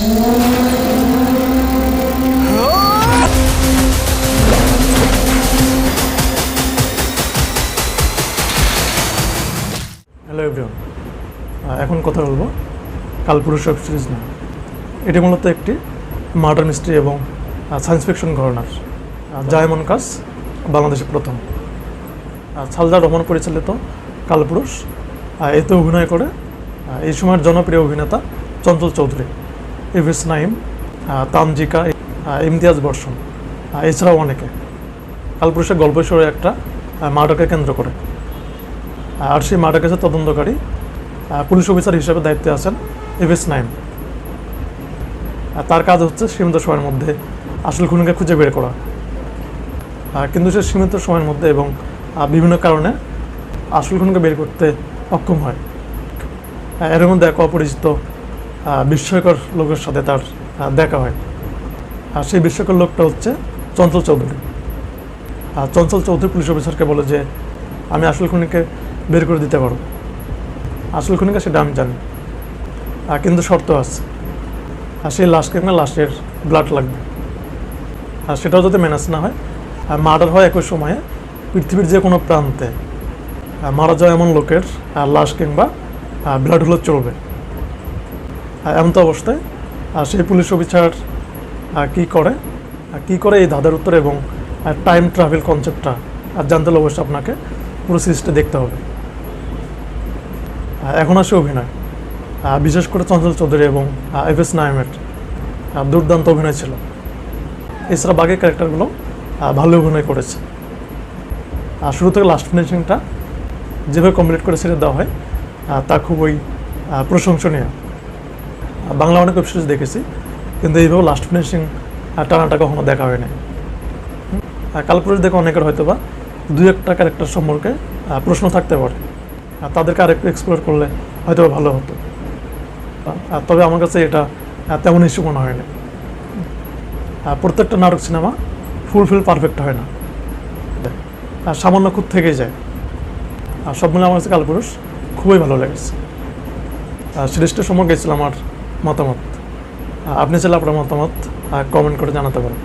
Hello everyone এখন কথা বলব কালপুরুষ ওয়েব সিরিজ নিয়ে। এটি মূলত একটি মার্ডার মিস্ট্রি এবং সায়েন্স ফিকশন ঘটনার আহ, যা এমন কাজ বাংলাদেশে প্রথম সালদার রহমান পরিচালিত কালপুরুষ এতে অভিনয় করে এই সময়ের জনপ্রিয় অভিনেতা চঞ্চল চৌধুরী। এভিস নাইম তানজিকা ইমতিয়াজ বর্ষণ। এছাড়াও অনেকে। কালপুরুষের গল্পেশ্বরে একটা মার্ডারকে কেন্দ্র করে। আর সেই মার্ডার কেসের তদন্তকারী পুলিশ অফিসার হিসেবে দায়িত্বে আছেন এভিস নাইম। তার কাজ হচ্ছে সীমিত সময়ের মধ্যে আসল খুনিকে খুঁজে বের করা। কিন্তু সে সীমিত সময়ের মধ্যে এবং বিভিন্ন কারণে আসল খুনিকে বের করতে অক্ষম হয়। এর মধ্যে এক অপরিচিত বিস্ময়কর লোকের সাথে তার দেখা হয়। আর সেই বিস্ময়কর লোকটা হচ্ছে চঞ্চল চৌধুরী। আর চঞ্চল চৌধুরী পুলিশ অফিসারকে বলে যে, আমি আসল খুনিকে বের করে দিতে পারব। আসল খুনিকে সেটা আমি জানি। আর কিন্তু শর্ত আছে। আর সেই লাশকে না লাশের ব্লাড লাগবে। আর সেটাও যাতে ম্যানেজ না হয়। আর মার্ডার হয় একই সময়ে পৃথিবীর যে কোনো প্রান্তে। মারা যাওয়া এমন লোকের লাশ কিংবা ব্লাড হলে চলবে। এমন তো অবস্থায়। আর সেই পুলিশ অফিসার কী করে? কী করে এই ধাঁধার উত্তর এবং টাইম ট্রাভেল কনসেপ্টটা আর জানতে হলে অবশ্যই আপনাকে পুরো সিরিজটা দেখতে হবে। এখন আসে অভিনয়। বিশেষ করে চঞ্চল চৌধুরী এবং এফ এস নায়মের দুর্দান্ত অভিনয় ছিল। এছাড়া বাকি ক্যারেক্টারগুলো ভালো অভিনয় করেছে। আর শুরু থেকে লাস্ট ফিনিশিংটা যেভাবে কমপ্লিট করে ছেড়ে দেওয়া হয় তা খুবই প্রশংসনীয়। বাংলা অনেক ওয়েব সিরিজ দেখেছি, কিন্তু এইভাবে লাস্ট ফিনিশিং টানাটা কখনো দেখা হয় নাই কালপুরুষ দেখে অনেকের হয়তো বা দুই একটা ক্যারেক্টার সম্পর্কে প্রশ্ন থাকতে পারে। আর তাদেরকে আরেকটু এক্সপ্লোর করলে হয়তো ভালো হতো। তবে আমার কাছে এটা তেমন ইস্যু মনে হয় না প্রত্যেকটা নাটক সিনেমা ফুলফিল পারফেক্ট হয় না। আর সামান্য খুব থেকেই যায়। আর সব মিলে আমার কাছে কালপুরুষ খুবই ভালো লেগেছে। আর সিরিজটা সম্পর্কে ছিল আমার মতামত। আপনি চাইলে আপনার মতামত কমেন্ট করে জানাতে পারেন।